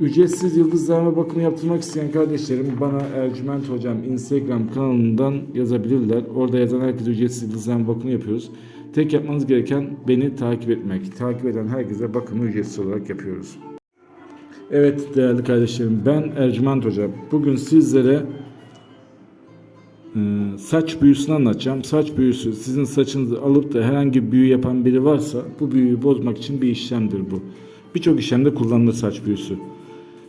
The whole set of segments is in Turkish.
Ücretsiz yıldızlarma bakımı yaptırmak isteyen kardeşlerim bana Ercüment Hocam Instagram kanalından yazabilirler. Orada yazan herkese ücretsiz yıldızlarma bakımı yapıyoruz. Tek yapmanız gereken beni takip etmek. Takip eden herkese bakımı ücretsiz olarak yapıyoruz. Evet değerli kardeşlerim ben Ercüment Hocam. Bugün sizlere e, saç büyüsünü anlatacağım. Saç büyüsü sizin saçınızı alıp da herhangi bir büyü yapan biri varsa bu büyüyü bozmak için bir işlemdir bu. Birçok işlemde kullanılır saç büyüsü.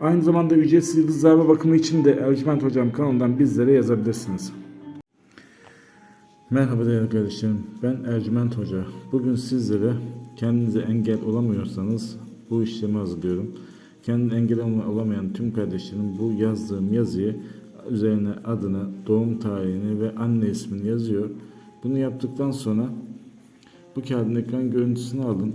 Aynı zamanda ücretsiz yıldızlarma bakımı için de Ercüment Hocam kanalından bizlere yazabilirsiniz. Merhaba değerli kardeşlerim. Ben Ercüment Hoca. Bugün sizlere kendinize engel olamıyorsanız bu işlemi hazırlıyorum. Kendine engel olamayan tüm kardeşlerim bu yazdığım yazıyı üzerine adını, doğum tarihini ve anne ismini yazıyor. Bunu yaptıktan sonra bu kağıdın ekran görüntüsünü alın.